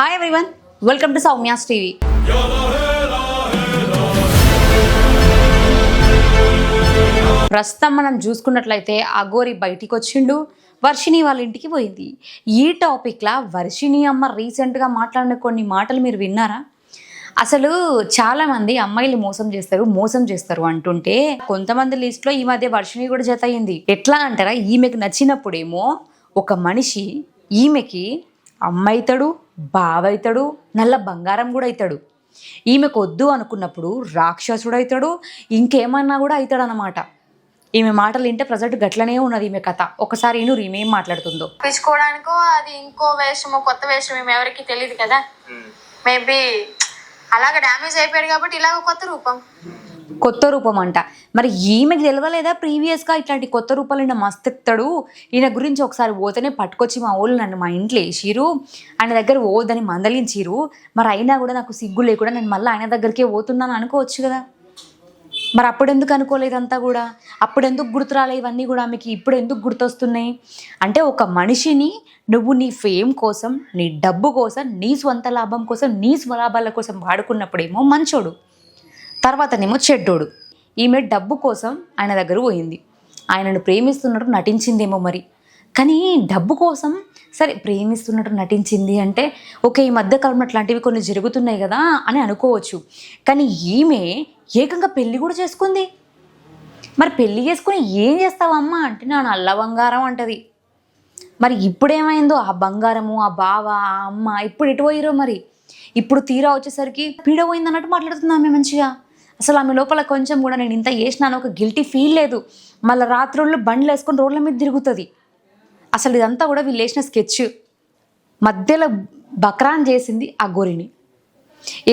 Hi everyone welcome to Soumya's TV ప్రస్తుతం మనం చూసుకున్నట్లయితే అగోరి బయటికి వచ్చిండు వర్షిణి వాళ్ళ ఇంటికి పోయింది. ఈ టాపిక్లా వర్షిణి అమ్మ రీసెంట్గా మాట్లాడిన కొన్ని మాటలు మీరు విన్నారా? అసలు చాలా మంది అమ్మాయిలు మోసం చేస్తారు మోసం చేస్తారు అంటుంటే కొంతమంది లిస్ట్లో ఈ మధ్య వర్షిణి కూడా జత అయింది. ఎట్లా అంటారా? ఈమెకు నచ్చినప్పుడేమో ఒక మనిషి ఈమెకి అమ్మైతాడు బావైతాడు నల్ల బంగారం కూడా అవుతాడు ఈమెకు వద్దు అనుకున్నప్పుడు రాక్షసుడు అవుతాడు ఇంకేమన్నా కూడా అవుతాడు అనమాట ఈమె మాటలు వింటే ప్రజెంట్ గట్లనే ఉన్నది ఈమె కథ. ఒకసారి ఇను ఈమె ఏం మాట్లాడుతుందో. తప్పించుకోవడానికో అది ఇంకో వేషమో కొత్త వేషం మేము ఎవరికి తెలియదు కదా. మేబీ అలాగ డ్యామేజ్ అయిపోయాడు కాబట్టి ఇలాగ కొత్త రూపం. కొత్త రూపం అంట మరి ఈమెకి తెలియలేదా ప్రీవియస్గా ఇట్లాంటి కొత్త రూపాలు ఈయన మస్తెత్తాడు? ఈయన గురించి ఒకసారి పోతేనే పట్టుకొచ్చి మా వాళ్ళు నన్ను మా ఇంట్లో వేసిరు ఆయన దగ్గర పోదని మందలించిరు మరి అయినా కూడా నాకు సిగ్గు లేకుండా నేను మళ్ళీ ఆయన దగ్గరికే పోతున్నాను అనుకోవచ్చు కదా. మరి అప్పుడు ఎందుకు అనుకోలేదంతా కూడా? అప్పుడు ఎందుకు ఇవన్నీ కూడా మీకు ఇప్పుడు ఎందుకు గుర్తొస్తున్నాయి? అంటే ఒక మనిషిని నువ్వు నీ ఫేమ్ కోసం నీ డబ్బు కోసం నీ స్వంత లాభం కోసం నీ స్వలాభాల కోసం వాడుకున్నప్పుడేమో మంచోడు. తర్వాతనేమో చెడ్డోడు. ఈమె డబ్బు కోసం ఆయన దగ్గర పోయింది. ఆయనను ప్రేమిస్తున్నట్టు నటించిందేమో మరి. కానీ డబ్బు కోసం సరే ప్రేమిస్తున్నట్టు నటించింది అంటే ఓకే ఈ మధ్య కాలంలో అట్లాంటివి కొన్ని జరుగుతున్నాయి కదా అని అనుకోవచ్చు. కానీ ఈమె ఏకంగా పెళ్ళి కూడా చేసుకుంది. మరి పెళ్ళి చేసుకుని ఏం చేస్తావమ్మా అంటే నా నల్ల బంగారం అంటది. మరి ఇప్పుడేమైందో ఆ బంగారము ఆ బావ ఆ అమ్మ ఇప్పుడు ఎటు పోయిరో మరి? ఇప్పుడు తీరా వచ్చేసరికి పీడ పోయింది అన్నట్టు ఆమె మంచిగా. అసలు ఆమె లోపల కొంచెం కూడా నేను ఇంత చేసినాను ఒక గిల్టీ ఫీల్ లేదు. మళ్ళీ రాత్రుళ్ళు బండ్లు వేసుకొని రోడ్ల మీద తిరుగుతుంది. అసలు ఇదంతా కూడా వీళ్ళు వేసిన స్కెచ్. మధ్యలో బక్రాన్ చేసింది ఆ గోరిని.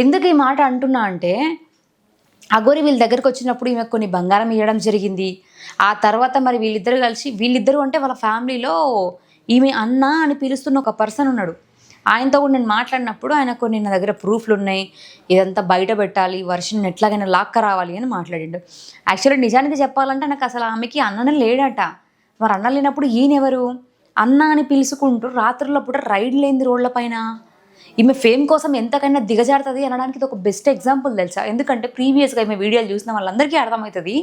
ఎందుకు ఈ మాట అంటున్నా అంటే అగోరి వీళ్ళ దగ్గరకు వచ్చినప్పుడు ఈమె కొన్ని బంగారం ఇవ్వడం జరిగింది. ఆ తర్వాత మరి వీళ్ళిద్దరు కలిసి వీళ్ళిద్దరూ అంటే వాళ్ళ ఫ్యామిలీలో ఈమె అన్న అని పిలుస్తున్న ఒక పర్సన్ ఉన్నాడు. ఆయనతో కూడా నేను మాట్లాడినప్పుడు ఆయన కొన్ని నా దగ్గర ప్రూఫ్లు ఉన్నాయి ఇదంతా బయట పెట్టాలి వర్షం ఎట్లాగైనా లాక్క రావాలి అని మాట్లాడిండు. యాక్చువల్లీ నిజానికి చెప్పాలంటే నాకు అసలు ఆమెకి అన్ననే లేడట. మరి అన్న లేనప్పుడు ఈయనెవరు అన్న అని పిలుచుకుంటూ రాత్రుల పూట రైడ్ లేని రోడ్ల పైన. ఈమె ఫేమ్ కోసం ఎంతకైనా దిగజారుతుంది అనడానికి ఇది ఒక బెస్ట్ ఎగ్జాంపుల్ తెలుసా? ఎందుకంటే ప్రీవియస్గా ఈమె వీడియోలు చూసిన వాళ్ళందరికీ అర్థమవుతుంది.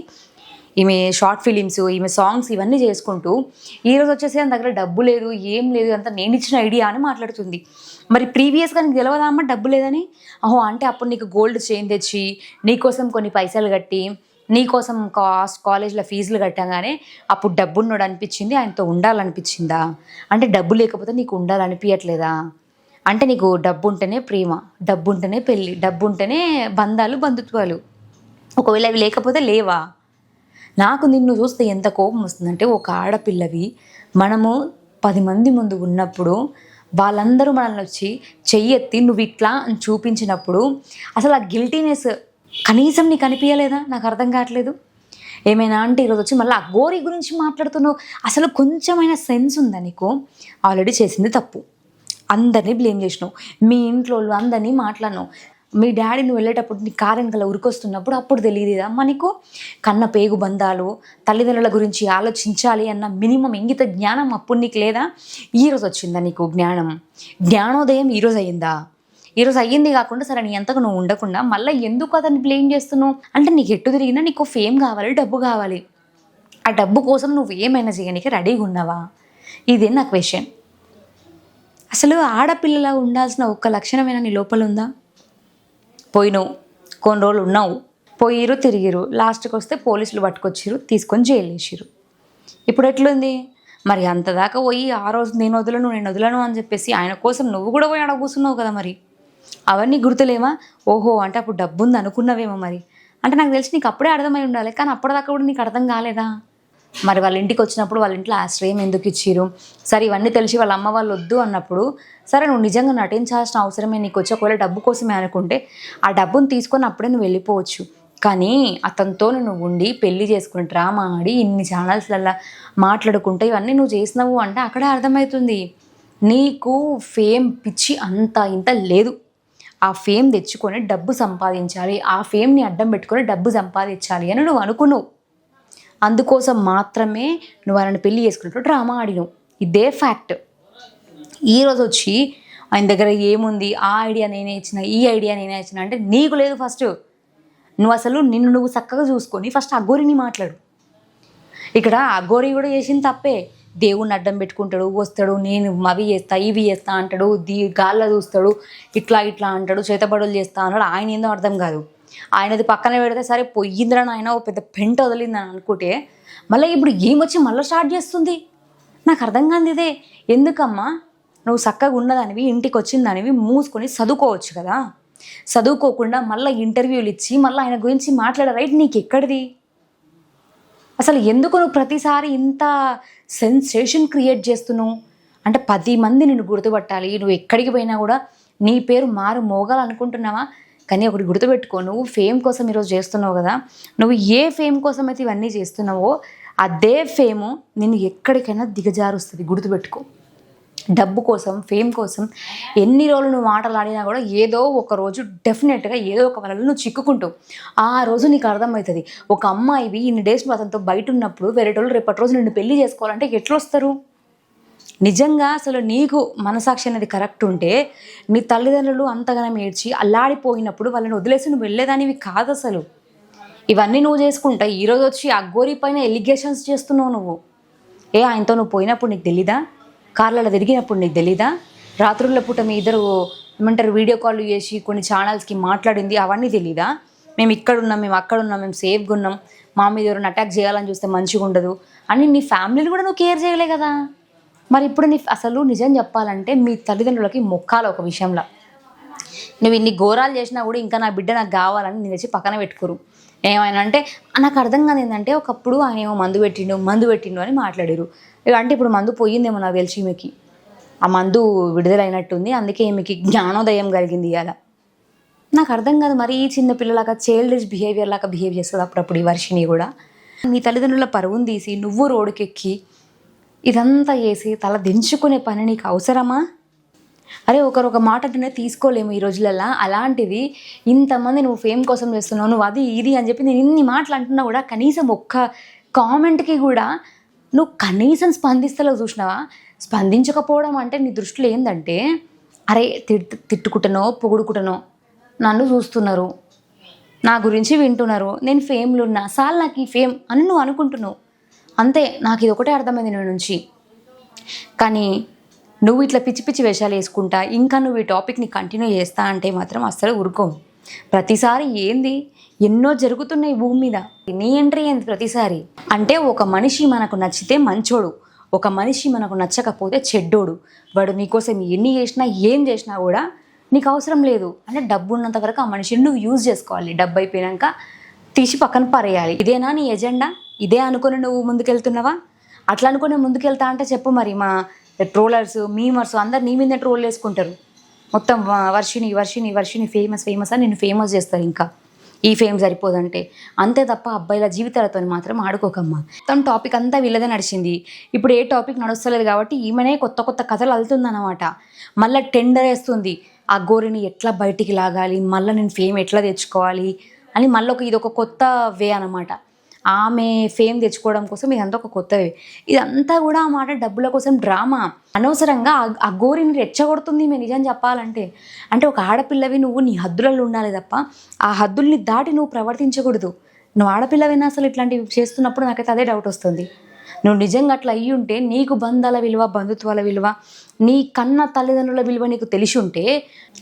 ఈమె షార్ట్ ఫిలిమ్స్ ఈమె సాంగ్స్ ఇవన్నీ చేసుకుంటూ ఈరోజు వచ్చేసి దాని దగ్గర డబ్బు లేదు ఏం లేదు అంతా నేను ఇచ్చిన ఐడియా అని మాట్లాడుతుంది. మరి ప్రీవియస్గా నీకు తెలియదా అమ్మ డబ్బు లేదని? అహో అంటే అప్పుడు నీకు గోల్డ్ చైన్ తెచ్చి నీకోసం కొన్ని పైసలు కట్టి నీకోసం కాస్ట్ కాలేజ్లో ఫీజులు కట్టగానే అప్పుడు డబ్బున్నోడు అనిపించింది ఆయనతో ఉండాలనిపించిందా? అంటే డబ్బు లేకపోతే నీకు ఉండాలనిపించట్లేదా అంటే నీకు డబ్బు ఉంటేనే ప్రేమ డబ్బు ఉంటేనే పెళ్ళి డబ్బు ఉంటేనే బంధాలు బంధుత్వాలు. ఒకవేళ అవి లేకపోతే లేవా? నాకు నిన్ను చూస్తే ఎంత కోపం వస్తుందంటే ఒక ఆడపిల్లవి మనము పది మంది ముందు ఉన్నప్పుడు వాళ్ళందరూ మనల్ని వచ్చి చెయ్యెత్తి నువ్వు ఇట్లా అని చూపించినప్పుడు అసలు ఆ గిల్టీనెస్ కనీసం నీకు అనిపించలేదా నాకు అర్థం కావట్లేదు. ఏమైనా అంటే ఈరోజు వచ్చి మళ్ళీ ఆ గోరి గురించి మాట్లాడుతున్నావు. అసలు కొంచెమైనా సెన్స్ ఉందా నీకు? ఆల్రెడీ చేసింది తప్పు. అందరినీ బ్లేమ్ చేసినావు. మీ ఇంట్లో వాళ్ళు అందరినీ మాట్లాడినావు. మీ డాడీ నువ్వు వెళ్ళేటప్పుడు నీ కారం ఉరికొస్తున్నప్పుడు అప్పుడు తెలియదు అమ్మ నీకు కన్న పేగు బంధాలు తల్లిదండ్రుల గురించి ఆలోచించాలి అన్న మినిమం ఇంగిత జ్ఞానం అప్పుడు నీకు లేదా? ఈరోజు వచ్చిందా నీకు జ్ఞానం? జ్ఞానోదయం ఈరోజు అయ్యిందా? ఈరోజు అయ్యింది కాకుండా సరే నీ ఎంతకు నువ్వు ఉండకుండా మళ్ళీ ఎందుకు అతన్ని బ్లేమ్ చేస్తున్నావు? అంటే నీకు ఎట్టు తిరిగినా నీకు ఫేమ్ కావాలి డబ్బు కావాలి. ఆ డబ్బు కోసం నువ్వు ఏమైనా చేయడానికి రెడీగా ఉన్నావా ఇదే నా క్వశ్చన్ అసలు ఆడపిల్లలా ఉండాల్సిన ఒక్క లక్షణమైనా నీ లోపల ఉందా? పోయినావు. కొన్ని రోజులు ఉన్నావు. పోయిరు తిరిగిరు లాస్ట్కి వస్తే పోలీసులు పట్టుకొచ్చిరు తీసుకొని జైలు వేసిరు ఇప్పుడు ఎట్లుంది? మరి అంత దాకా పోయి ఆ రోజు నేను వదలను నేను వదలను అని చెప్పేసి ఆయన కోసం నువ్వు కూడా పోయి ఆడ కూర్చున్నావు కదా మరి. అవన్నీ గుర్తులేమా ఓహో అంటే అప్పుడు డబ్బు ఉంది అనుకున్నావేమో మరి. అంటే నాకు తెలిసి నీకు అప్పుడే అర్థమై ఉండాలి కానీ అప్పటిదాకా కూడా నీకు అర్థం కాలేదా? మరి వాళ్ళ ఇంటికి వచ్చినప్పుడు వాళ్ళ ఇంట్లో ఆశ్రయం ఎందుకు ఇచ్చిరు సరే ఇవన్నీ తెలిసి వాళ్ళ అమ్మ వాళ్ళు వద్దు అన్నప్పుడు సరే నువ్వు నిజంగా నటించాల్సిన అవసరమే నీకు వచ్చి ఒకవేళ డబ్బు కోసమే అనుకుంటే ఆ డబ్బును తీసుకొని అప్పుడే నువ్వు వెళ్ళిపోవచ్చు. కానీ అతనితో నువ్వు ఉండి పెళ్ళి చేసుకుని డ్రామా ఆడి ఇన్ని ఛానల్స్లల్లా మాట్లాడుకుంటే ఇవన్నీ నువ్వు చేసినావు అంటే అక్కడే అర్థమవుతుంది నీకు ఫేమ్ పిచ్చి అంత ఇంత లేదు. ఆ ఫేమ్ తెచ్చుకొని డబ్బు సంపాదించాలి. ఆ ఫేమ్ని అడ్డం పెట్టుకొని డబ్బు సంపాదించాలి అని నువ్వు అనుకున్నావు. అందుకోసం మాత్రమే నువ్వు ఆయనను పెళ్ళి చేసుకున్నట్టు డ్రామా ఆడినావు. ఇదే ఫ్యాక్ట్ ఈరోజు వచ్చి ఆయన దగ్గర ఏముంది? ఆ ఐడియా నేనే ఇచ్చిన ఈ ఐడియా నేనే ఇచ్చిన అంటే నీకు లేదు ఫస్ట్ నువ్వు అసలు నిన్ను నువ్వు చక్కగా చూసుకొని ఫస్ట్ అగోరిని మాట్లాడు. ఇక్కడ అగోరి కూడా చేసిన తప్పే. దేవుణ్ణి అడ్డం పెట్టుకుంటాడు వస్తాడు నేను అవి చేస్తా ఇవి చేస్తా అంటాడు దీ గాల్లో చూస్తాడు ఇట్లా ఇట్లా అంటాడు చేతబడులు చేస్తా అన్నాడు. ఆయన ఏందో అర్థం కాదు. ఆయనది పక్కన పెడితే సరే పొయ్యిందిరా ఆయన ఓ పెద్ద పెంట వదిలిందని అనుకుంటే మళ్ళీ ఇప్పుడు ఏమొచ్చి మళ్ళీ స్టార్ట్ చేస్తుంది? నాకు అర్థం కాదు ఇదే. ఎందుకమ్మా? నువ్వు చక్కగా ఉన్నదానివి ఇంటికి వచ్చిందానివి మూసుకొని చదువుకోవచ్చు కదా? చదువుకోకుండా మళ్ళీ ఇంటర్వ్యూలు ఇచ్చి మళ్ళీ ఆయన గురించి మాట్లాడే రైట్ నీకు ఎక్కడిది అసలు ఎందుకు నువ్వు ప్రతిసారి ఇంత సెన్సేషన్ క్రియేట్ చేస్తున్నావు? అంటే పది మంది నిన్ను గుర్తుపట్టాలి నువ్వు ఎక్కడికి పోయినా కూడా నీ పేరు మారు మోగాలనుకుంటున్నావా? కానీ ఒకటి గుర్తుపెట్టుకో నువ్వు ఫేమ్ కోసం ఈరోజు చేస్తున్నావు కదా నువ్వు ఏ ఫేమ్ కోసం అయితే ఇవన్నీ చేస్తున్నావో అదే ఫేము నిన్ను ఎక్కడికైనా దిగజారుస్తుంది. గుర్తుపెట్టుకో. డబ్బు కోసం ఫేమ్ కోసం ఎన్ని రోజులు నువ్వు ఆటలాడినా కూడా ఏదో ఒక రోజు డెఫినెట్గా ఏదో ఒక వలలో నువ్వు చిక్కుకుంటావు. ఆ రోజు నీకు అర్థమవుతుంది. ఒక అమ్మాయివి ఇన్ని డేస్ నువ్వు అతనితో బయట ఉన్నప్పుడు వేరేటోళ్ళు రేపటి రోజు నిన్ను పెళ్ళి చేసుకోవాలంటే ఎట్లా వస్తారు నిజంగా అసలు నీకు మనసాక్షి అనేది కరెక్ట్ ఉంటే నీ తల్లిదండ్రులు అంతగానం ఏడ్చి అల్లాడిపోయినప్పుడు వాళ్ళని వదిలేసి నువ్వు వెళ్ళేదానివి కాదు అసలు. ఇవన్నీ నువ్వు చేసుకుంటా. ఈరోజు వచ్చి అగ్గోరి పైన ఎలిగేషన్స్ చేస్తున్నావు నువ్వు. ఏ ఆయనతో నువ్వు పోయినప్పుడు నీకు తెలీదా? కార్లలో తిరిగినప్పుడు నీకు తెలీదా? రాత్రుల పూట మీ ఇద్దరు ఏమంటారు వీడియో కాల్ చేసి కొన్ని ఛానల్స్కి మాట్లాడింది అవన్నీ తెలీదా? మేము ఇక్కడ ఉన్నాం మేము అక్కడ ఉన్నాం మేము సేఫ్గా ఉన్నాం. మా మీద ఎవరైనా అటాక్ చేయాలని చూస్తే మంచిగా ఉండదు అని నీ ఫ్యామిలీని కూడా నువ్వు కేర్ చేయలే కదా. మరి ఇప్పుడు నీ అసలు నిజం చెప్పాలంటే మీ తల్లిదండ్రులకి మొక్కాలి ఒక విషయంలో. నువ్వు ఇన్ని ఘోరాలు చేసినా కూడా ఇంకా నా బిడ్డ నాకు కావాలని నేను తెచ్చి పక్కన పెట్టుకోరు. ఏమైనా అంటే నాకు అర్థం కాదు ఏంటంటే ఒకప్పుడు ఆయన ఏమో మందు పెట్టిండు మందు పెట్టిండు అని మాట్లాడారు. ఇక అంటే ఇప్పుడు మందు పోయిందేమో నాకు తెలిసి ఈమెకి. ఆ మందు విడుదలైనట్టుంది అందుకే ఈమెకి జ్ఞానోదయం కలిగింది ఇవాళ నాకు అర్థం కాదు మరి ఈ చిన్న పిల్లలాగా చైల్డిష్ బిహేవియర్ లాగా బిహేవ్ చేస్తుంది అప్పుడప్పుడు ఈ వర్షిని కూడా. నీ తల్లిదండ్రుల పరువును తీసి నువ్వు రోడ్డుకెక్కి ఇదంతా చేసి తల దించుకునే పని నీకు అవసరమా? అరే ఒకరు ఒక మాట అంటేనే తీసుకోలేము ఈ రోజులల్లో. అలాంటిది ఇంతమంది నువ్వు ఫేమ్ కోసం చేస్తున్నావు నువ్వు అది ఇది అని చెప్పి నేను ఇన్ని మాటలు అంటున్నా కూడా కనీసం ఒక్క కామెంట్కి కూడా నువ్వు కనీసం స్పందిస్తలేవు చూసినావా? స్పందించకపోవడం అంటే నీ దృష్టిలో ఏంటంటే అరే తిట్ తిట్టుకుంటనో పొగుడుకుంటనో నన్ను చూస్తున్నారు. నా గురించి వింటున్నారు. నేను ఫేమ్లు సార్ నాకు ఈ ఫేమ్ అని నువ్వు అనుకుంటున్నావు. అంతే నాకు ఇది ఒకటే అర్థమైంది నీ నుంచి. కానీ నువ్వు ఇట్లా పిచ్చి పిచ్చి వేషాలు వేసుకుంటా ఇంకా నువ్వు ఈ టాపిక్ని కంటిన్యూ చేస్తా అంటే మాత్రం అస్సలు ఊరుకోం ప్రతిసారి ఏంది? ఎన్నో జరుగుతున్నాయి భూమి మీద. నీ ఎంట్రీ ఏంది ప్రతిసారి? అంటే ఒక మనిషి మనకు నచ్చితే మంచోడు ఒక మనిషి మనకు నచ్చకపోతే చెడ్డోడు. వాడు నీకోసం ఎన్ని చేసినా ఏం చేసినా కూడా నీకు అవసరం లేదు. అంటే డబ్బు ఉన్నంత వరకు ఆ మనిషిని నువ్వు యూజ్ చేసుకోవాలి. డబ్బు అయిపోయాక తీసి పక్కన పరేయాలి. ఇదేనా నీ ఎజెండా ఇదే అనుకుని నువ్వు ముందుకెళ్తున్నావా? అట్లా అనుకుని ముందుకెళ్తా అంటే చెప్పు మరి మా ట్రోలర్స్ మీమర్స్ అందరు నీ మీద ట్రోల్ వేసుకుంటారు మొత్తం వర్షిని వర్షిని వర్షిని ఫేమస్ ఫేమస్ అని నేను ఫేమస్ చేస్తారు ఇంకా. ఈ ఫేమ్ సరిపోదంటే. అంతే తప్ప అబ్బాయిల జీవితాలతో మాత్రం ఆడుకోకమ్మా. మొత్తం టాపిక్ అంతా వీళ్ళదే నడిచింది. ఇప్పుడు ఏ టాపిక్ నడుస్తలేదు కాబట్టి ఈమెనే కొత్త కొత్త కథలు అల్తుందన్నమాట మళ్ళీ టెండర్ వేస్తుంది. ఆ గోరిని ఎట్లా బయటికి లాగాలి? మళ్ళీ నేను ఫేమ్ ఎట్లా తెచ్చుకోవాలి? అని మళ్ళీ ఒక ఇది ఒక కొత్త వే అనమాట ఆమె ఫేమ్ తెచ్చుకోవడం కోసం ఇదంతా ఒక కొత్తవి. ఇదంతా కూడా ఆ మాట డబ్బుల కోసం డ్రామా. అనవసరంగా ఆ- ఆ గోరిని రెచ్చగొడుతుంది మేము నిజం చెప్పాలంటే. అంటే ఒక ఆడపిల్లవి నువ్వు నీ హద్దులలో ఉండాలి తప్ప ఆ హద్దుల్ని దాటి నువ్వు ప్రవర్తించకూడదు. నువ్వు ఆడపిల్లవైనా అసలు ఇట్లాంటివి చేస్తున్నప్పుడు నాకైతే అదే డౌట్ వస్తుంది. నువ్వు నిజంగా అట్లా అయ్యి ఉంటే నీకు బంధాల విలువ బంధుత్వాల విలువ నీ కన్న తల్లిదండ్రుల విలువ నీకు తెలిసి ఉంటే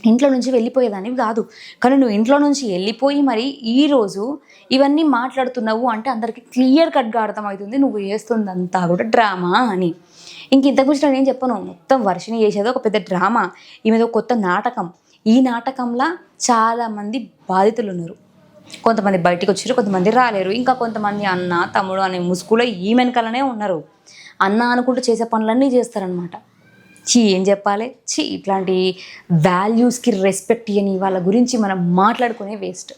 ఇంట్లో నుంచి వెళ్ళిపోయేదానివి కాదు. కానీ నువ్వు ఇంట్లో నుంచి వెళ్ళిపోయి మరి ఈరోజు ఇవన్నీ మాట్లాడుతున్నావు అంటే అందరికీ క్లియర్ కట్గా అర్థమవుతుంది నువ్వు చేస్తుందంతా కూడా డ్రామా అని. ఇంక ఇంత గురించి నేను చెప్పను మొత్తం వర్షిని చేసేది ఒక పెద్ద డ్రామా ఈమెది ఒక కొత్త నాటకం. ఈ నాటకంలో చాలామంది బాధితులు ఉన్నారు కొంతమంది బయటికి వచ్చారు కొంతమంది రాలేరు. ఇంకా కొంతమంది అన్న తమ్ముడు అనే ముసుగులో ఈ వెనకాలనే ఉన్నారు. అన్న అనుకుంటూ చేసే పనులన్నీ చేస్తారనమాట చీ ఏం చెప్పాలి? చీ ఇట్లాంటి వాల్యూస్కి రెస్పెక్ట్ ఇవ్వని వాళ్ళ గురించి మనం మాట్లాడుకునే వేస్ట్